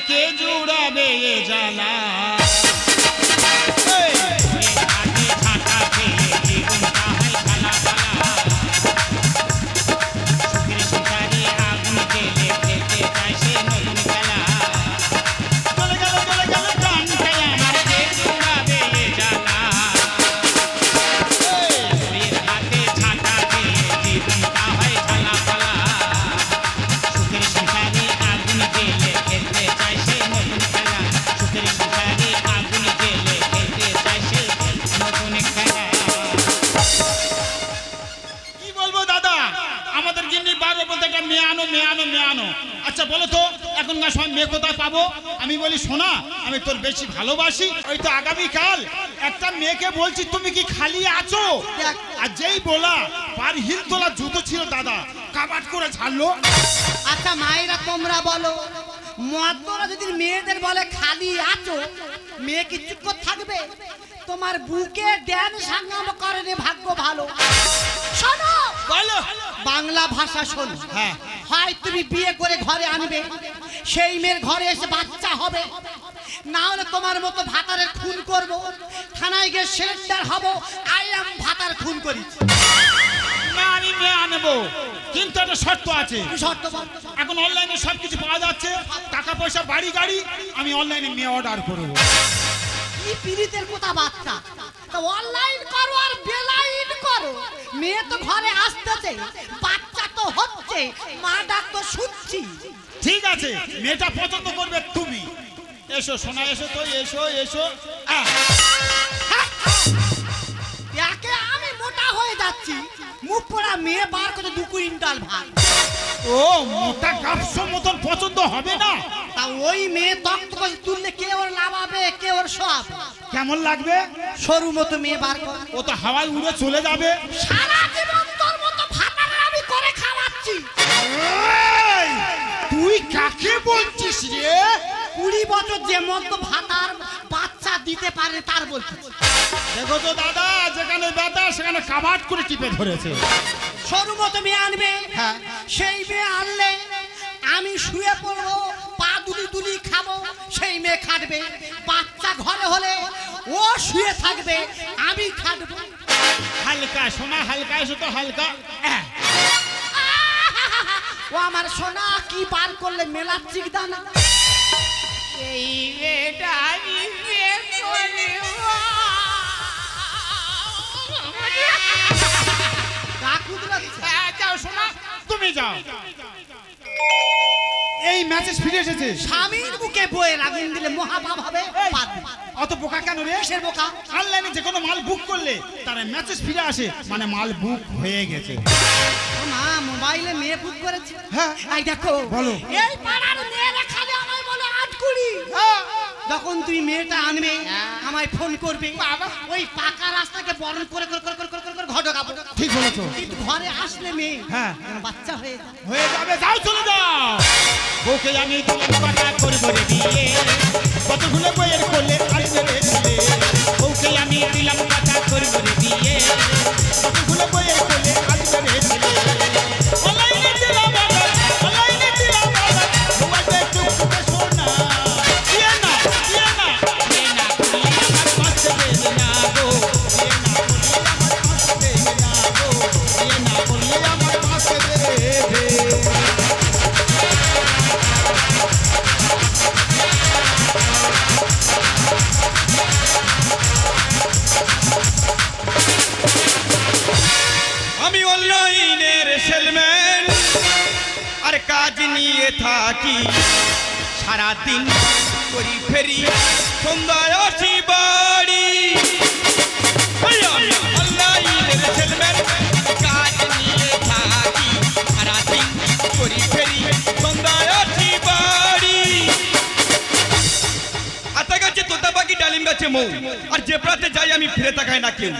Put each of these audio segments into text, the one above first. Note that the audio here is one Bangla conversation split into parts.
কে জুড়াবে এ কি বলব দাদা? আমাদের গিন্নি বারবার বলতে একটা মেয়ে আনো, মেয়ে আচ্ছা বলো তো এখনকার সময় মেয়ে কোথায় পাবো? আমি বলি, শোনা, আমি তোর বেশি ভালোবাসি, ওই তো আগামীকাল। একটা মেয়েকে বলছি, তুমি কি খালি আছো? আর যেই বলা, পার হিল তোলা জুতো ছিল দাদা কাবাট করে ছাড়লো। আচ্ছা মায়েরা তোমরা বলো মদ্যরা যদি মেয়েদের বলে খালি আছো, মেয়ে কি চুপ থাকবে? তোমার বুকে ড্যান সাঙ্গাম করে রে ভাগ্য ভালো। শোনো বলো। বাংলা ভাষা শোনো। হ্যাঁ। হয় তুমি বিয়ে করে ঘরে আনবে সেই মেয়ের ঘরে এসে বাচ্চা হবে। না হলে তোমার মতো ভাতারের খুন করব। থানায় গিয়ে সিলিন্ডার হব আই এম ভাতার খুন করি। না আমি মেয়ে আনব। কিন্তু একটা শর্ত আছে। শর্ত এখন অনলাইনে সব কিছু পাওয়া যাচ্ছে। টাকা পয়সা বাড়ি গাড়ি আমি অনলাইনে মেয়ে অর্ডার করব। কি পিরিতের কোথা বাচ্চা। তো অনলাইন করো আর বেলাইন করো। মেয়ে তো ঘরে আসতেছে বাচ্চা তো হচ্ছে মা ডাক তো শুনছি। ঠিক আছে মেয়েটা পছন্দ করবে তুমি। এসো সোনা এসো তো এসো এসো। আহ, একে আমি মোটা হয়ে যাচ্ছি। মুখ পোড়া মেয়ে বার করে দু কুইন্টাল ভাত। ও মোটা গাপসো মতন পছন্দ হবে না? তা ওই মেয়ে তক্ত করে তুললে কে ওর লাভাবে কে ওর সব? কেমন লাগবে? সরু মতো মেয়ে বার কর। ও তো হাওয়ায় উড়ে চলে যাবে। সারা জীবন তোর মতো ভাতারে আমি করে খাওয়াচ্ছি। তুই কাকে বলছিস রে? কুড়ি বছর যে মতো বাচ্চা দিতে পারে তার বলছি দেখো তো দাদা যেখানে দাদা সেখানে কাবাট করে টিপে ধরেছে। সরু মতো মেয়ে আনবে হ্যাঁ। সেই মেয়ে আনলে আমি শুয়ে পড়ব পা দুলি দুলি খাব সেই মেয়ে খাটবে। বাচ্চা ঘরে হলে ও শুয়ে থাকবে আমি খাটবো। হালকা সোনা হালকা এসো তো হালকা। আহ, ও আমার সোনা কি বার করলে মেলা চিকদানা? এই মেয়েটা আমি যাও শোনা তুমি যাও। এই মেসেজ ফিরে এসেছে। স্বামীর বুকে বইয়ের আগুন দিলে মহাপাপ হবে। অত বোকা কেন রে? কিসের বোকা? অনলাইনে যে কোনো মাল বুক করলে তার মেসেজ ফিরে আসে মানে মাল বুক হয়ে গেছে। মা মোবাইলে মেয়ে বুক করেছে। হ্যাঁ। এই দেখো বলো। এই পাড়ার মেয়েরা খালি আমায় বলে আট কুড়ি। যখন তুমি মেয়েটা আনবে আমায় ফোন করবে। ওই পাকা রাস্তাকে বরণ করে করে করে করে করে করে ঘর ঢোকাবো। ঠিক বলেছ। কিন্তু ঘরে আসলে মেয়ে হ্যাঁ। বাচ্চা হয়ে যায়। হয়ে যাবে যাও চলে যাও। ওকে আমি দিলাম কথা করব রে বিয়ে। কতগুলো বইয়ের করলে আসবে রে ওকে আমি দিলাম কথা করব রে বিয়ে। কতগুলো বইয়ের গাছে তোতা পাখি ডালিম গাছে মৌ আর যে প্রাতে যাই আমি ফিরে তাকাই না কেউ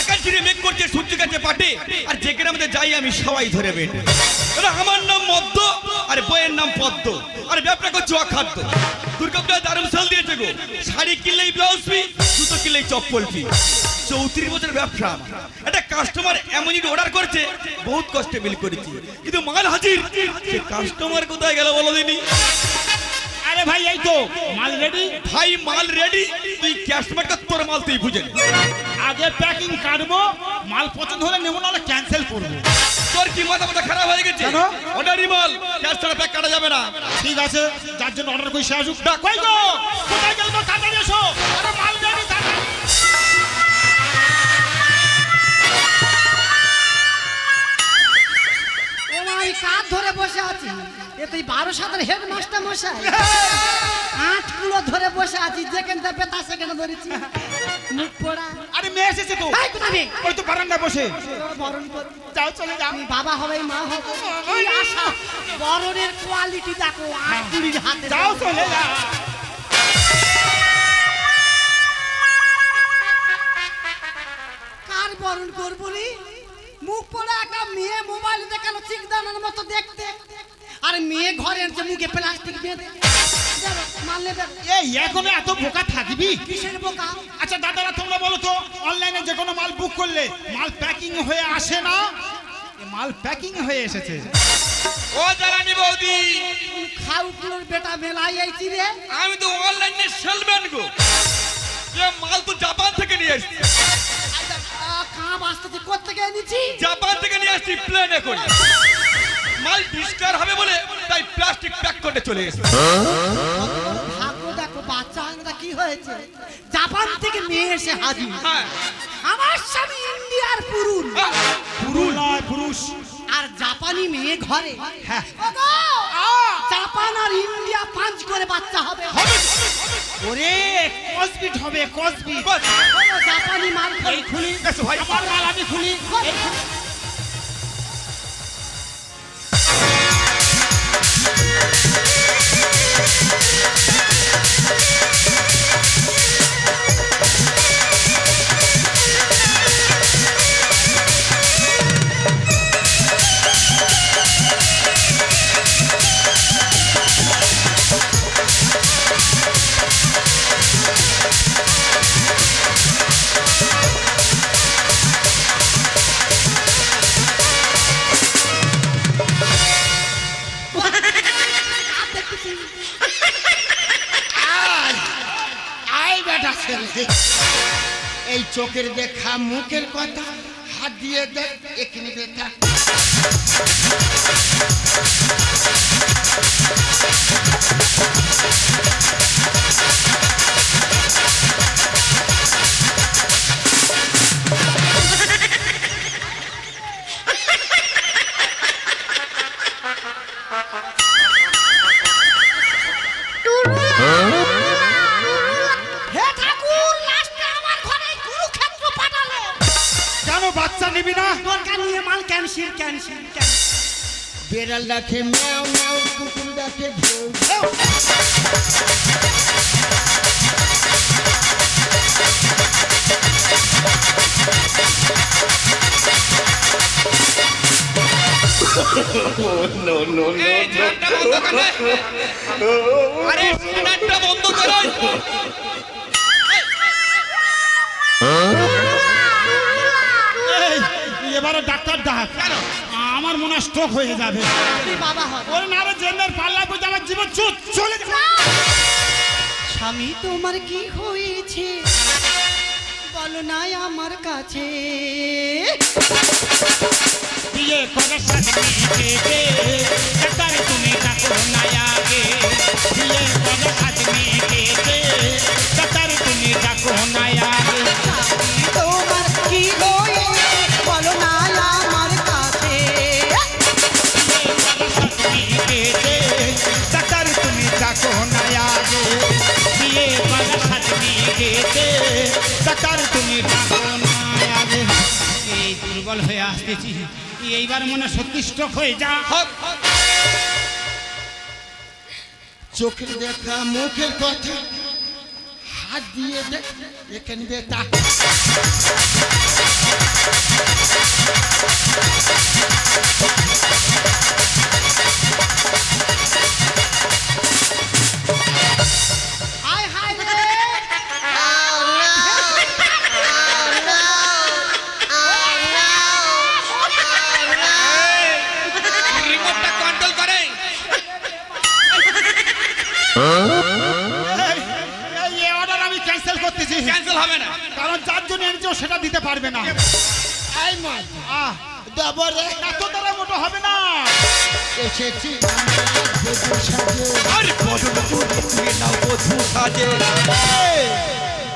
আকাশ ছিঁড়ে মেঘ করছে সূর্য গাছে পাটে আর যে গ্রামে যাই আমি সবাই ধরে বেটে আমার নাম মদ্য আর বইয়ের নাম পদ্ম। আর ব্যবসা করছে অখাদ্য। দুর্গাপূজা দারুণ সাল দিয়েছে গো। শাড়ি কিনলেই ব্লাউজ পি জুতো কিনলেই চপ্পল পি চৌত্রিশ বছর ব্যবসা। একটা কাস্টমার এমনই অর্ডার করছে, বহুত কষ্টে বিল করেছি। কিন্তু মাল হাজির, সে কাস্টমার কোথায় গেল বলো দিনি? আর ভাই এই তো মাল রেডি ভাই মাল রেডি তুই ক্যাশ মার্কেট তোর মাল তুই বুঝে আগে প্যাকিং কাটবো মাল পছন্দ হলে নেব না ক্যান্সেল করব। তোর কি মাথা মাথা খারাপ হয়ে গেছে? অর্ডারই মাল ক্যাশ ছাড়া প্যাক কাটা যাবে না। ঠিক আছে যার জন্য অর্ডার করে সে আসুক। ডাক। কই গো? কোথায় গেল গো তাড়াতাড়ি এসো? আরে মাল রেডি তাড়াতাড়ি ও মা, কাঠ ধরে বসে আছি। এ তুই বারো সাতের হেডমাস্টার মশাই। আট কুলো ধরে বসে আছি যেখান থেকে পেতা সেখানে ধরেছি। মুখ পোড়া। আরে মেয়ে এসেছে তো। এই কোথা নেই ওই তো বারান্দায় বসে। বরণ যাও চলে যাও। বাবা হবে মা হবে। কি আশা বরণের কোয়ালিটি দেখো আট কুড়ির হাতে যাও চলে যাও। কার বরণ করব রে? মুখ পড়ে একটা মেয়ে মোবাইল দেখাল চিকদানার মতো দেখতে। আর মেয়ে ঘরে এনেছে মুখে প্লাস্টিক বেঁধে। এই এখনও এত বোকা থাকবি? কিসের বোকা? আচ্ছা দাদারা তোমরা বলো তো অনলাইনে যে কোনো মাল বুক করলে মাল প্যাকিং হয়ে আসে না? মাল প্যাকিং হয়ে এসেছে। ও জ্বালানি বৌদি। খাউকুলোর বেটা মেলাই আইছি রে। আমি তো অনলাইনে সেলম্যান গো। মাল তো জাপান থেকে নিয়ে এসছি কাঁ বাঁচতে কোথেকে এনেছি জাপান থেকে নিয়ে আসছি প্লেনে করে। মাল ডিস্টার হবে বলে তাই প্লাস্টিক প্যাক করে চলে এসেছি। ভাগ্য দেখো বাচ্চা আংরা কি হয়েছে? জাপান থেকে মেয়ে এসে হাজির। হ্যাঁ। আমার স্বামী ইন্ডিয়ার পুরুষ। আহ, পুরুষ। নয় পুরুষ। আর জাপানি মেয়ে ঘরে। হ্যাঁ। জাপান আর ইন্ডিয়া পাঁচ করে বাচ্চা হবে। ওরে কসবিট হবে কসবিট। জাপানি মাল খুলি। আমার মাল আমি খুলি। মুখের কথা হাত দিয়ে দেখ এখানে বেটা হে ডাকে ম্যাও ম্যাও কুকুর ডাকে আরে সিলিন্ডারটা বন্ধ করো এবারে ডাক্তার ডাক কেন? আমার মনে হয় স্ট্রোক হয়ে যাবে। বাবা হবে না রে জেনের পাল্লা বুঝে আমার জীবন চলে স্বামী তোমার কি হয়েছে? বলো নাই আমার কাছে। বিয়ে সাথে তুমি ডাকো না আগে। বিয়ে সাথে তুমি না আগে। আসতেছি এইবার মনে সত্যি স্টক হয়ে যা। চোখের দেখা, মুখের কথা। হাত দিয়ে দেখ এখানে বেটা হায় হবে না। কারণ যার জন্য এনেছো সেটা দিতে পারবে না। এই মা আহ দেব রে এত মোটো হবে না। এসেছি আরে বধু সাজে।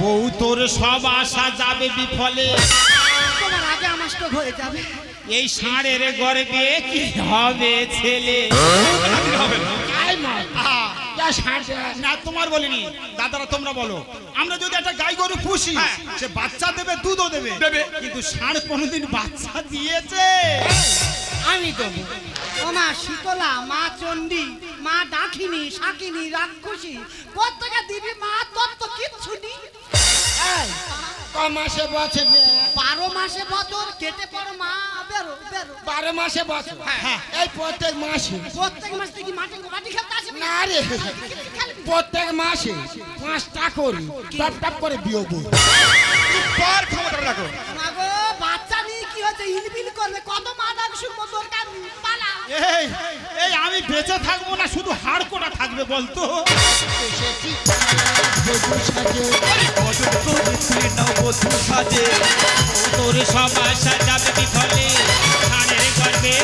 বউ তোর সব আশা যাবে বিফলে। তোমার আগে আমার স্ট্রোক হয়ে যাবে। এই ষাঁড়ের গর্বে কি হবে ছেলে? হবে না। না তোমার বলিনি। দাদারা তোমরা বলো। আমরা যদি একটা গাই গরু পুষি সে বাচ্চা দেবে দুধও দেবে। দেবে। কিন্তু ষাঁড় কোনোদিন বাচ্চা দিয়েছে? আমি দেবো। ও মা শীতলা মা চণ্ডী মা ডাকিনী শাকিনী রাক্ষসী প্রত্যেকে দিবি মা তোর তো কিচ্ছু নেই। এই ক মাসে বছর বারো মাসে বছর কেটে পড়ো মা বেরো বেরো। বারো মাসে বছর? হ্যাঁ। এই প্রত্যেক মাসে। প্রত্যেক মাস থেকে মাটি মাটি খেলতে আসবে না রে। প্রত্যেক মাসে পাঁচটা করি টপ টপ করে বিয়োবো পার ক্ষমতা রাখো। মা বাচ্চা নিয়ে কি হচ্ছে? ইলবিল করবে কত দরকার পালা। এই এই আমি বেঁচে থাকব না শুধু হাড় থাকবে বলতো? সাজে তোর সব সাজাবে বিফলে গর্বে গর্বে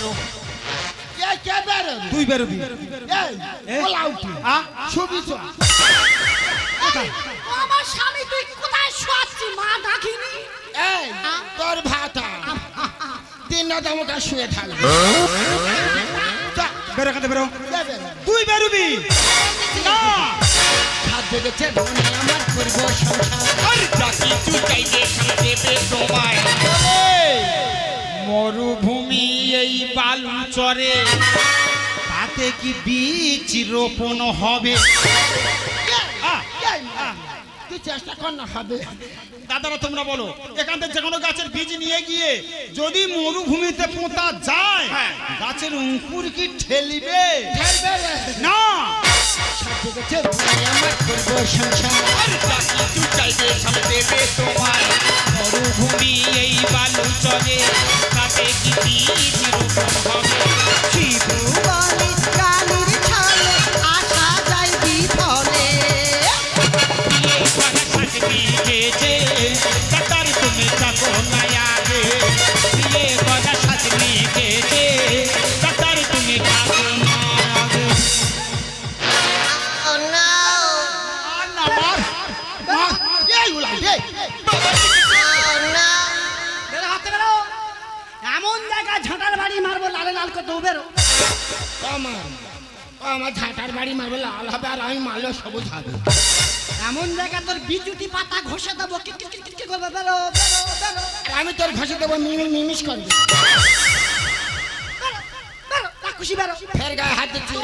কে কে বেরোবি তুই বেরোবি এই ওলা উঠি। আ? সুবিচ আমার স্বামী তুই কোথায় শোয়াচ্ছি মা ডাকিনি? এই তোর ভাতা। দিন রাত আমাকে শুয়ে থাকবে যা, বেরো কাতে বেরো। যাবে। তুই বেরোবি না। হাত দেখেছে মনে আমার করব সংসার। আরে যা কিছু চাইবে দেবে তোমায়। মরুভূমি এই বালু চরে তাতে কি বীজ রোপণ হবে? তুই চেষ্টা কর না হবে। দাদারা তোমরা বলো এখান থেকে যে কোনো গাছের বীজ নিয়ে গিয়ে যদি মরুভূমিতে পোঁতা যায় গাছের অঙ্কুর কি ঠেলিবে? না। মরুভূমি এই বালু চরে কি বীজ হবে। শিবুবানি আমার। আমার ঝাঁটার বাড়ি মারবে লাল হবে আর আমি মারলে সবুজ হবে। এমন জায়গায় তোর বিচুটি পাতা ঘষে দেবো কি করবে বেরো আমি তোর ঘষে দেবো মিমি মিমিস করবি। খুশি বেরো। ফের গায়ে হাত দিচ্ছি।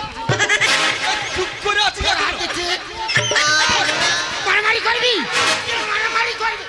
চুপ করে আছি। হাত দিচ্ছি। মারামারি করবি? মারামারি করবি?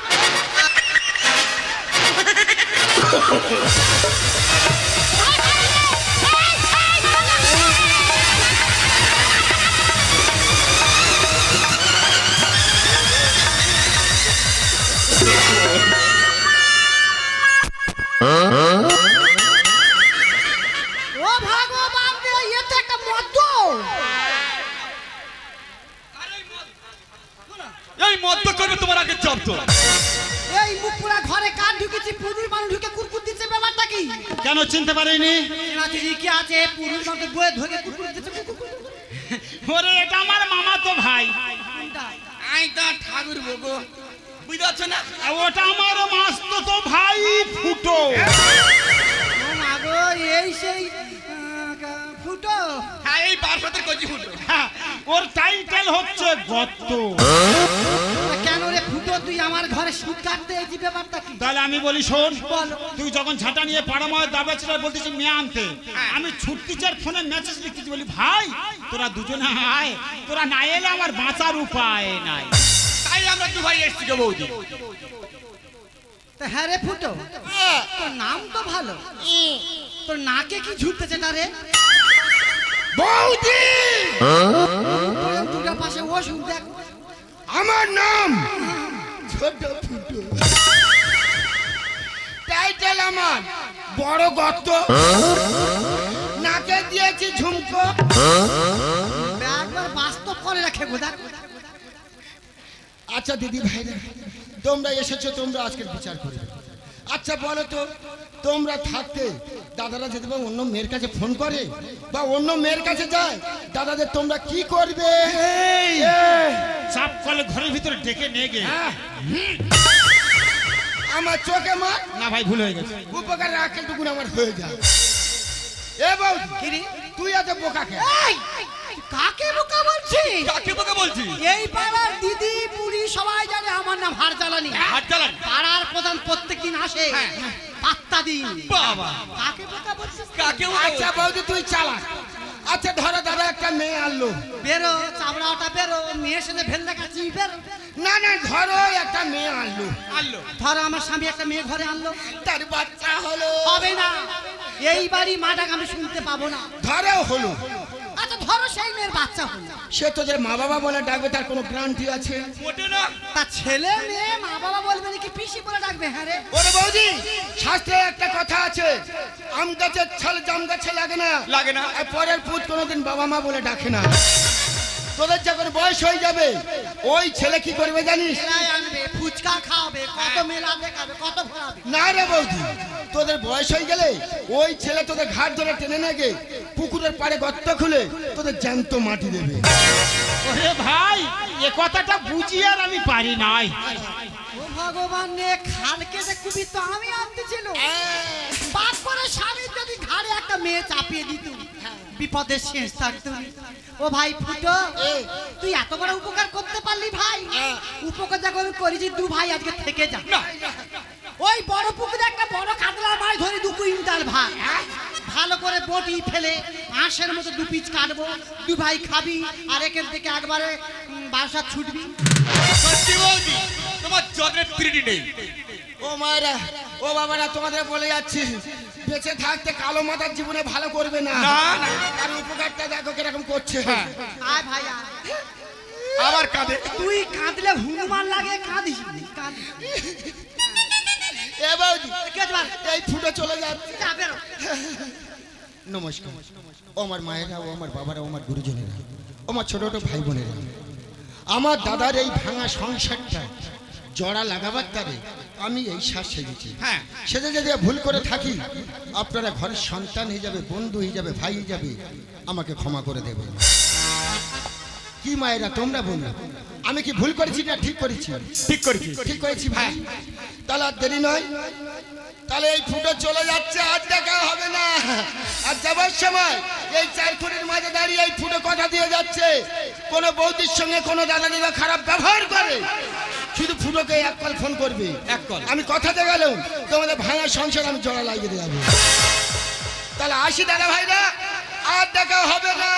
আই তা ঠাকুর বগো বুঝতে পারছ না ওটা আমার মাস্ত তো ভাই ফুটো। এই সেই ফুটো? হ্যাঁ এই বারসাতের কচি ফুটো। হ্যাঁ, ওর টাইটেল হচ্ছে গত্ত কেন রে ফুটো তুই আমার ঘরে সুদ কাটতে এই ব্যাপারটা কি? তাহলে আমি বলি শোন বল। তুই যখন ঝাঁটা নিয়ে পাড়াময় দাবা ছিল বলতেছি মেয়ে আনতে। আমি ছুটতি চার ফোনে মেসেজ লিখতেছি বলি ভাই তোরা দুজনে আয়। তোরা না এলে আমার বাঁচার উপায় নাই। তাই আমরা দু ভাই এসছি গো বৌদি। তা হ্যাঁ রে ফুটো তোর নাম তো ভালো। তোর নাকে কি ঝুলতেছে না রে বৌদি! দুটা পাশে ওষুধ দেখ। আমার নাম ছোট ফুটো। টাইটেল আমার। বড় গর্ত। নাকে দিয়েছি ঝুমকো। একবার বাস্তব করে রাখে গোদা আচ্ছা দিদি ভাইরা তোমরা এসেছ তোমরা আজকের বিচার করবে। আচ্ছা বলো তো তোমরা থাকতে দাদারা যদি বা অন্য মেয়ের কাছে ফোন করে বা অন্য মেয়ের কাছে যায় দাদাদের তোমরা কি করবে? চাপ কলে ঘরের ভিতরে ডেকে নিয়ে গে আমার চোখে মার। না ভাই ভুল হয়ে গেছে। উপকার রাখেন টুকুন আমার হয়ে যায়। এ তুই এত বোকা কে কাকে বোকা বলছিস? কাকে বোকা বলছি এই পাড়ার দিদি বুড়ি সবাই জানে আমার নাম হার জ্বালানি হাত চালান পাড়ার প্রধান প্রত্যেকদিন আসে। পাত্তা দিন বাবা। কাকে বোকা বলছিস? কাকে বোকা আচ্ছা বৌদি তুই চালা আচ্ছা ধরো দাদা একটা মেয়ে আনলো। বেরো চামড়াটা বেরো মেয়ের সাথে ভেল দেখাচ্ছি বেরো। না না ধরো একটা মেয়ে আনলো। আনলো। ধরো আমার স্বামী একটা মেয়ে ঘরে আনলো। তার বাচ্চা হলো। হবে না। এই বাড়ি মাটাকে আমি শুনতে পাবো না। ধরো হলো। আচ্ছা ধরো সেই মেয়ের বাচ্চা হলো। সে তোদের মা বাবা বলে ডাকবে তার কোনো গ্যারান্টি আছে? ওঠে না। তা ছেলে মেয়ে মা বাবা বলবে নাকি পিসি বলে ডাকবে? হ্যাঁ রে। ওরে বৌদি শাস্ত্রে একটা কথা আছে। আম গাছের ছাল জাম গাছে লাগে না। লাগে না। আর পরের পুত কোনোদিন বাবা মা বলে ডাকে না। তোদের যখন বয়স হয়ে যাবে ওই ছেলে কি করবে জানিস? ফুচকা খাওয়াবে কত মেলা দেখাবে কত ঘোরাবে। না রে বৌদি তোদের বয়স হয়ে গেলে ওই ছেলে তোদের ঘাট ধরে টেনে নেগে পুকুরের পাড়ে গর্ত খুলে তোদের জ্যান্ত মাটি দেবে। ওরে ভাই এ কথাটা বুঝি আর আমি পারি নাই। ও ভগবান নে খালকে যে কুবি তো আমি আনতে ছিল বাপ করে স্বামীর যদি ঘাড়ে একটা মেয়ে চাপিয়ে দিত বিপদের শেষ থাকতো ও ভাই ফুটো তুই এত বড় উপকার করতে পারলি ভাই। উপকার যখন করেছি দু ভাই আজকে থেকে যা। ওই বড় পুকুরে একটা বড় কাতলা মাছ ধরে দু কুইন্টাল ভাত। ভালো করে বটি ফেলে হাঁসের মতো দু পিচ কাটবো দু ভাই খাবি আর এখান থেকে একবারে বাসা ছুটবি। সত্যি বলছি তোমার যত্নের ত্রিটি নেই। ও মায়েরা ও বাবারা তোমাদের বলে যাচ্ছি বেঁচে থাকতে কালো মাথার জীবনে ভালো করবে না। আর উপকারটা দেখো কীরকম করছে। আয় ভাই আবার কাঁদে। তুই কাঁদলে হনুমান লাগে কাঁদিস কাঁদিস। এ বৌদি এই ফুটো চলে যাচ্ছে। নমস্কার। ও আমার মায়েরা ও আমার বাবারা ও আমার গুরুজনেরা ও আমার ছোট ছোট ভাই বোনেরা আমার দাদার এই ভাঙা সংসারটা জড়া লাগাবার তারে আমি এই শ্বাস সেজেছি। হ্যাঁ। সেটা যদি ভুল করে থাকি আপনারা ঘরের সন্তান হয়ে যাবে বন্ধু হয়ে যাবে ভাই হয়ে যাবে আমাকে ক্ষমা করে দেবে কি মায়েরা তোমরা বলো আমি কি ভুল করেছি না ঠিক করেছি? ঠিক করেছি। ঠিক করেছি ভাই। তাহলে আর দেরি নয়। তাহলে এই ফুটো চলে যাচ্ছে আর দেখা হবে না। আর যাবার সময় এই চার ফুটের মাঝে দাঁড়িয়ে এই ফুটো কথা দিয়ে যাচ্ছে। কোনো বৌদির সঙ্গে কোনো দাদা দাদা খারাপ ব্যবহার করে। শুধু ফুটোকে এক কল ফোন করবে। এক কল। আমি কথাতে গেলেও তোমাদের ভাঙা সংসার আমি জড়া লাগিয়ে দিয়ে যাব তাহলে আসি দাদা ভাইরা আর দেখা হবে না।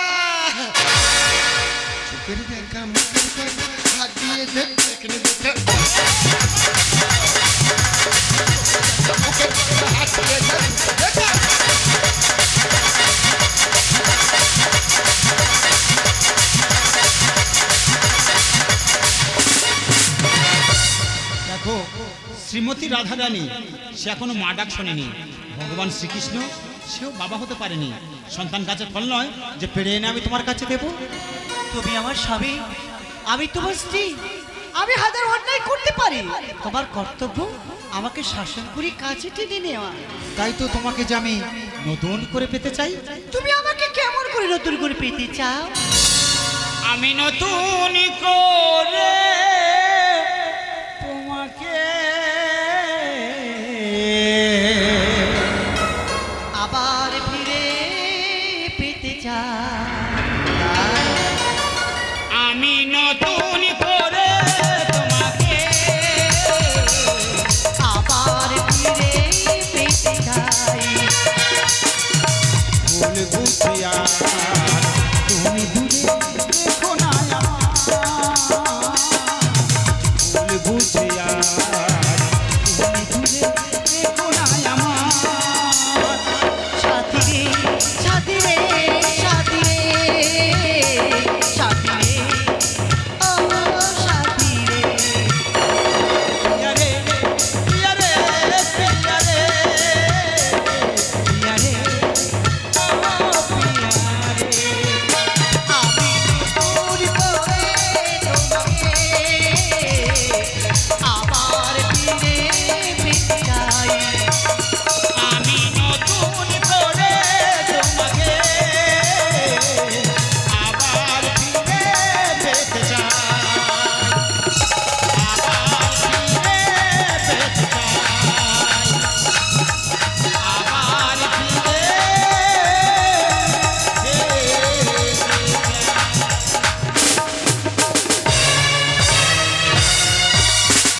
দেখো শ্রীমতী রাধারানী সে এখনও মা ডাক শোনেনি। ভগবান শ্রীকৃষ্ণ সেও বাবা হতে পারেনি। সন্তান কাছে ফল নয় যে পেড়ে এনে আমি তোমার কাছে দেবো। তুমি আমার স্বামী, আমি তোমার স্ত্রী। আমি হাজার অন্যায় করতে পারি। তোমার কর্তব্য আমাকে শাসন করে কাছে টেনে নেওয়া। তাই তো তোমাকে যে আমি নতুন করে পেতে চাই। তুমি আমাকে কেমন করে নতুন করে পেতে চাও? আমি নতুন করে নতুন